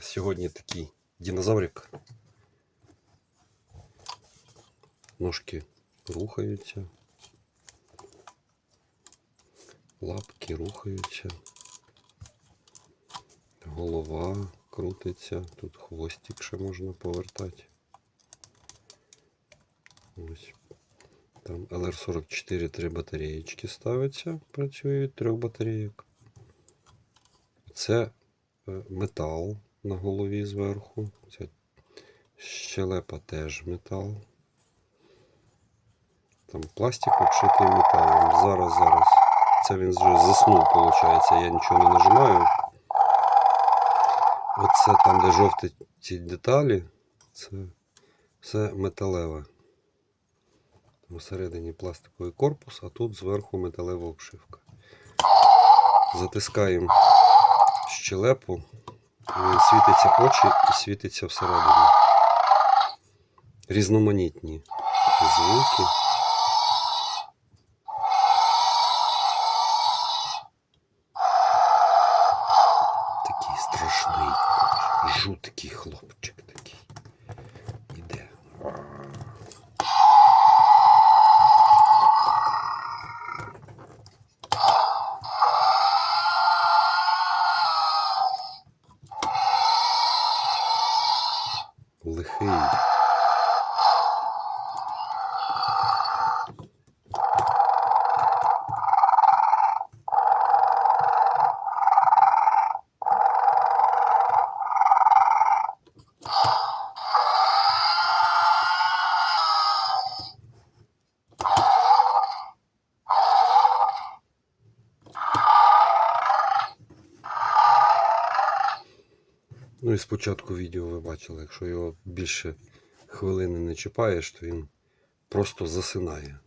Сьогодні такий динозаврик. Ножки рухаються. Лапки рухаються. Голова крутиться. Тут хвостик ще можна повертати. Ось. Там LR44 три батареєчки ставиться. Працює від трьох батарейок. Це е, метал на голові зверху. Це щелепа теж метал. Там пластик обшитий металом. Зараз, зараз. Це він вже заснув, виходить. Я нічого не нажимаю. Оце там, де жовті ці деталі, це все металеве. Всередині пластиковий корпус, а тут зверху металева обшивка. Затискаємо щелепу, він світиться очі і світиться всередині. Різноманітні звуки. Такий страшний, жуткий хлопчик feed. Ну і спочатку відео ви бачили, якщо його більше хвилини не чіпаєш, то він просто засинає.